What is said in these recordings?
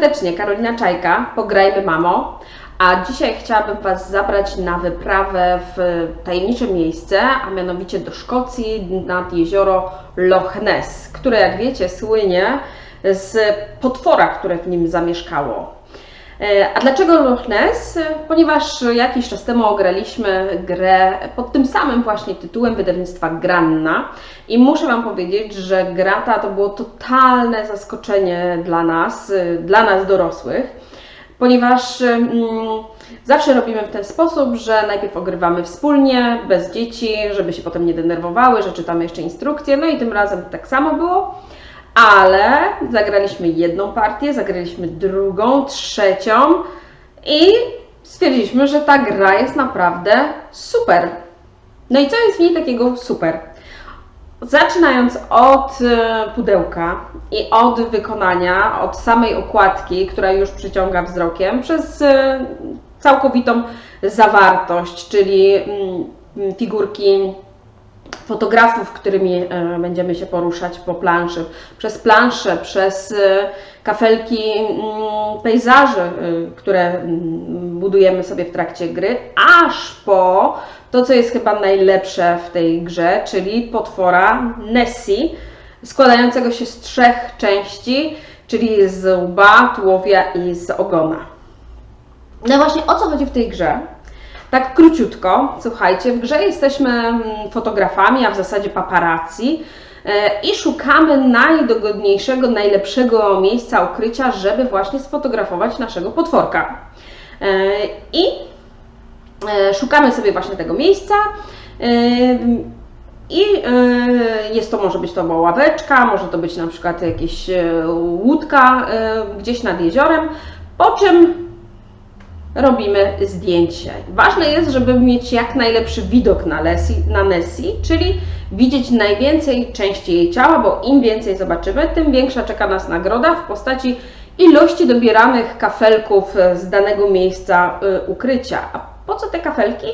serdecznie, Karolina Czajka, pograjmy mamo. A dzisiaj chciałabym Was zabrać na wyprawę w tajemnicze miejsce, a mianowicie do Szkocji nad jezioro Loch Ness, które jak wiecie słynie z potwora, które w nim zamieszkało. E, A dlaczego Loch Ness? Ponieważ jakiś czas temu ograliśmy grę pod tym samym właśnie tytułem wydawnictwa Granna i muszę Wam powiedzieć, że gra ta to było totalne zaskoczenie dla nas, y, dla nas dorosłych, ponieważ mm, zawsze robimy w ten sposób, że najpierw ogrywamy wspólnie, bez dzieci, żeby się potem nie denerwowały, że czytamy jeszcze instrukcje, no i tym razem tak samo było. Ale zagraliśmy jedną partię, zagraliśmy drugą, trzecią i stwierdziliśmy, że ta gra jest naprawdę super. No i co jest w niej takiego super? Zaczynając od e, pudełka i od wykonania, od samej okładki, która już przyciąga wzrokiem, przez e, całkowitą zawartość, czyli mm, figurki fotografów, którymi e, będziemy się poruszać po planszy, przez plansze, przez e, kafelki mm, pejzaży, e, które mm, budujemy sobie w trakcie gry, aż po to, co jest chyba najlepsze w tej grze, czyli potwora Nessie, składającego się z trzech części, czyli z łba, tułowia i z ogona. No właśnie o co chodzi w tej grze? Tak króciutko, słuchajcie, w grze jesteśmy mm, fotografami, a w zasadzie paparazzi e, i szukamy najdogodniejszego, najlepszego miejsca ukrycia, żeby właśnie sfotografować naszego potworka. E, I e, szukamy sobie właśnie tego miejsca. I jest to, może być to ławeczka, może to być na przykład jakieś e, łódka gdzieś nad jeziorem, po czym robimy zdjęcie. Ważne jest, żeby mieć jak najlepszy widok na, Lessie, na Nessie, czyli widzieć najwięcej części jej ciała, bo im więcej zobaczymy, tym większa czeka nas nagroda w postaci ilości dobieranych kafelków z danego miejsca y, ukrycia. A po co te kafelki?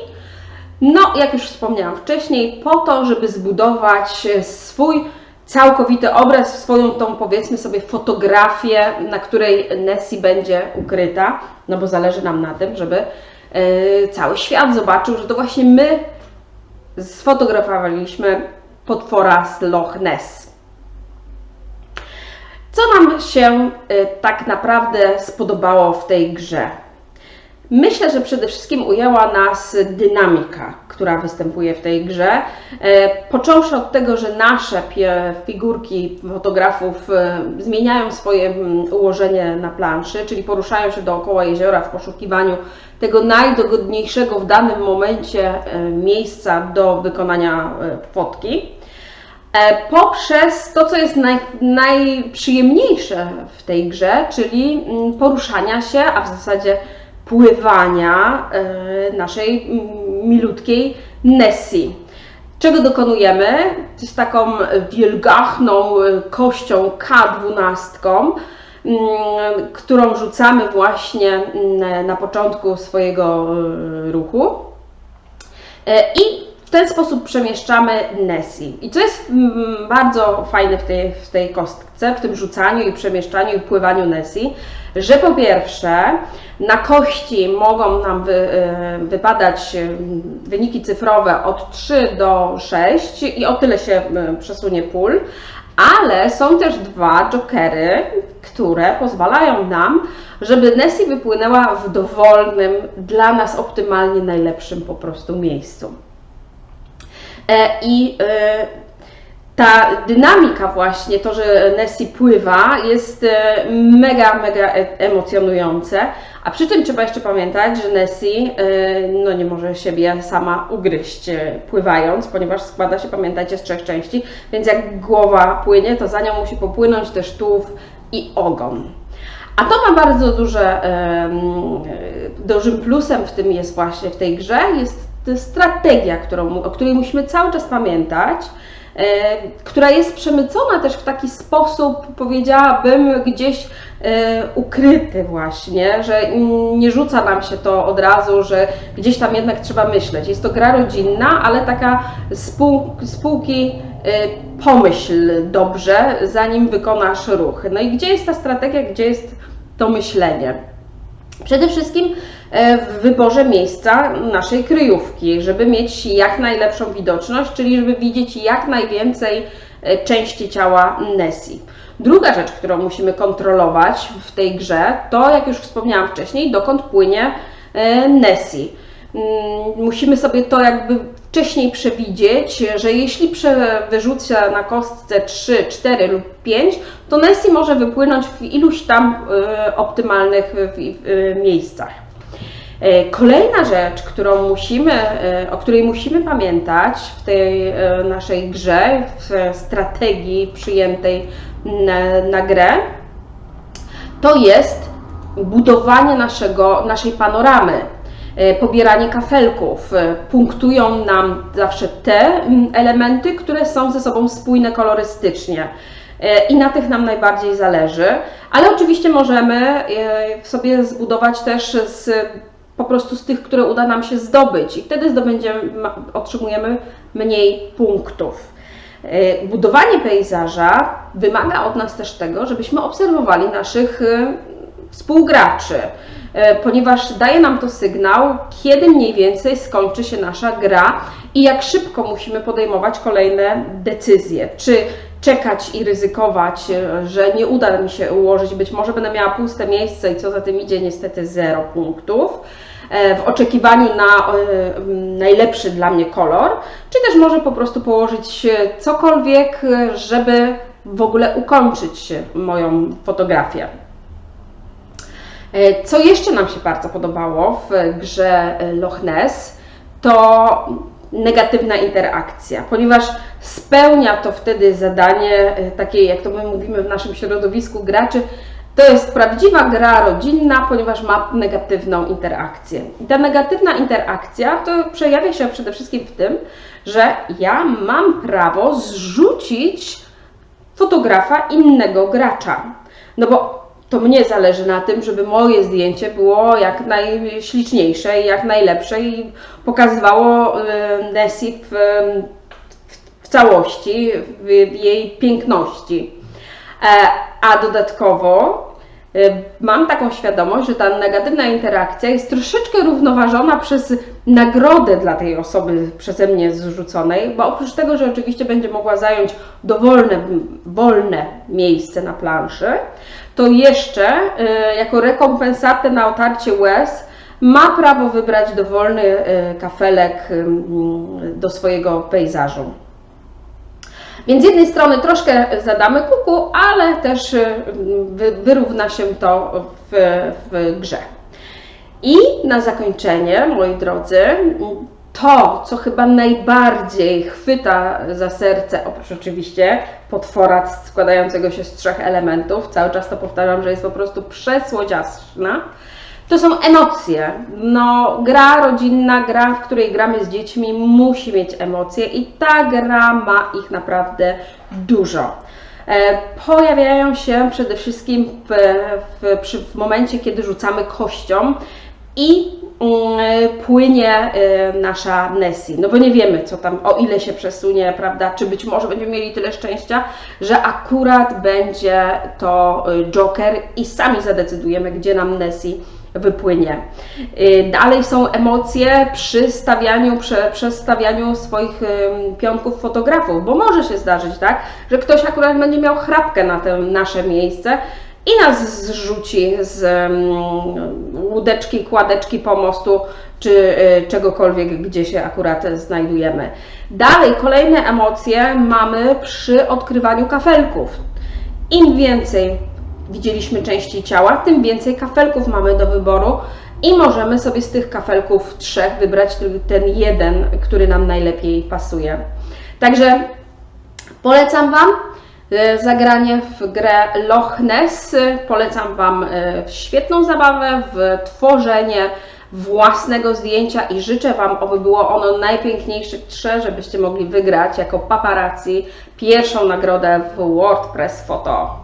No, jak już wspomniałam wcześniej, po to, żeby zbudować e, swój całkowity obraz, swoją tą powiedzmy sobie fotografię, na której Nessie będzie ukryta, no bo zależy nam na tym, żeby e, cały świat zobaczył, że to właśnie my sfotografowaliśmy potwora z Loch Ness. Co nam się e, tak naprawdę spodobało w tej grze? Myślę, że przede wszystkim ujęła nas dynamika, która występuje w tej grze. E, Począwszy od tego, że nasze figurki fotografów e, zmieniają swoje mm, ułożenie na planszy, czyli poruszają się dookoła jeziora w poszukiwaniu tego najdogodniejszego w danym momencie e, miejsca do wykonania fotki. Poprzez to, co jest naj, najprzyjemniejsze w tej grze, czyli mm, poruszania się, a w zasadzie pływania e, naszej mm, milutkiej Nessie. Czego dokonujemy? Z taką wielgachną e, kością K12, mm, którą rzucamy właśnie mm, na początku swojego e, ruchu. I ten sposób przemieszczamy Nessie. I co jest mm, bardzo fajne w tej, w tej kostce, w tym rzucaniu i przemieszczaniu i pływaniu Nessie, że po pierwsze na kości mogą nam wy, e, wypadać e, wyniki cyfrowe od 3 do 6 i o tyle się e, przesunie pól, ale są też dwa jokery, które pozwalają nam, żeby Nessie wypłynęła w dowolnym, dla nas optymalnie najlepszym po prostu miejscu. E, I e, ta dynamika właśnie, to, że Nessie pływa, jest e, mega, mega emocjonujące. A przy tym trzeba jeszcze pamiętać, że Nessie no, nie może siebie sama ugryźć pływając, ponieważ składa się, pamiętajcie, z trzech części, więc jak głowa płynie, to za nią musi popłynąć też tułów i ogon. A to ma bardzo duże, dużym plusem w tym jest właśnie w tej grze, jest strategia, którą, o której musimy cały czas pamiętać, e, która jest przemycona też w taki sposób, powiedziałabym, gdzieś e, ukryty właśnie, że nie rzuca nam się to od razu, że gdzieś tam jednak trzeba myśleć. Jest to gra rodzinna, ale taka spół, spółki e, pomyśl dobrze, zanim wykonasz ruch. No i gdzie jest ta strategia, gdzie jest to myślenie. Przede wszystkim e, w wyborze miejsca naszej kryjówki, żeby mieć jak najlepszą widoczność, czyli żeby widzieć jak najwięcej e, części ciała Nessie. Druga rzecz, którą musimy kontrolować w tej grze, to jak już wspomniałam wcześniej, dokąd płynie e, Nessie. Mm, Musimy sobie to jakby wcześniej przewidzieć, że jeśli wyrzucę na kostce 3, 4 lub 5, to Nessie może wypłynąć w iluś tam e, optymalnych w, miejscach. E, Kolejna rzecz, którą musimy, e, o której musimy pamiętać w tej e, naszej grze, w strategii przyjętej na, na grę, to jest budowanie naszego, naszej panoramy, e, pobieranie kafelków. E, Punktują nam zawsze te mm, elementy, które są ze sobą spójne kolorystycznie. E, I na tych nam najbardziej zależy, ale oczywiście możemy e, sobie zbudować też z, po prostu z tych, które uda nam się zdobyć, i wtedy zdobędziemy, otrzymujemy mniej punktów. E, Budowanie pejzaża wymaga od nas też tego, żebyśmy obserwowali naszych e, współgraczy, e, ponieważ daje nam to sygnał, kiedy mniej więcej skończy się nasza gra i jak szybko musimy podejmować kolejne decyzje. Czy czekać i ryzykować, e, że nie uda mi się ułożyć, być może będę miała puste miejsce i co za tym idzie, niestety zero punktów e, w oczekiwaniu na najlepszy dla mnie kolor, czy też może po prostu położyć cokolwiek, żeby w ogóle ukończyć moją fotografię. E, Co jeszcze nam się bardzo podobało w grze e, Loch Ness, to negatywna interakcja, ponieważ spełnia to wtedy zadanie, e, takie jak to my mówimy w naszym środowisku graczy, to jest prawdziwa gra rodzinna, ponieważ ma negatywną interakcję. I ta negatywna interakcja to przejawia się przede wszystkim w tym, że ja mam prawo zrzucić fotografa innego gracza. No bo to mnie zależy na tym, żeby moje zdjęcie było jak najśliczniejsze i jak najlepsze i pokazywało Nessie w, w całości, w, w jej piękności. E, A dodatkowo e, mam taką świadomość, że ta negatywna interakcja jest troszeczkę równoważona przez nagrodę dla tej osoby przeze mnie zrzuconej, bo oprócz tego, że oczywiście będzie mogła zająć dowolne, wolne miejsce na planszy, to jeszcze e, jako rekompensatę na otarcie łez ma prawo wybrać dowolny e, kafelek mm, do swojego pejzażu. Więc z jednej strony troszkę zadamy kuku, ale też y, wy, wyrówna się to w, w grze. I na zakończenie, moi drodzy, to, co chyba najbardziej chwyta za serce, oprócz oczywiście potwora składającego się z trzech elementów, cały czas to powtarzam, że jest po prostu przesłodziaszna, to są emocje. No, gra rodzinna, gra, w której gramy z dziećmi, musi mieć emocje i ta gra ma ich naprawdę dużo. E, Pojawiają się przede wszystkim w, w, przy, w momencie, kiedy rzucamy kością i mm, płynie e, nasza Nessie. No bo nie wiemy, co tam, o ile się przesunie, prawda? Czy być może będziemy mieli tyle szczęścia, że akurat będzie to e, Joker i sami zadecydujemy, gdzie nam Nessie wypłynie. Dalej są emocje przy stawianiu, prze, przestawianiu swoich pionków fotografów, bo może się zdarzyć tak, że ktoś akurat będzie miał chrapkę na to nasze miejsce i nas zrzuci z ym, łódeczki, kładeczki pomostu, czy y, czegokolwiek, gdzie się akurat znajdujemy. Dalej, kolejne emocje mamy przy odkrywaniu kafelków. Im więcej widzieliśmy części ciała, tym więcej kafelków mamy do wyboru i możemy sobie z tych kafelków trzech wybrać ten jeden, który nam najlepiej pasuje. Także polecam Wam zagranie w grę Loch Ness. Polecam Wam e, świetną zabawę w tworzenie własnego zdjęcia i życzę Wam, aby było ono najpiękniejsze, żebyście mogli wygrać jako paparazzi pierwszą nagrodę w WordPress Photo.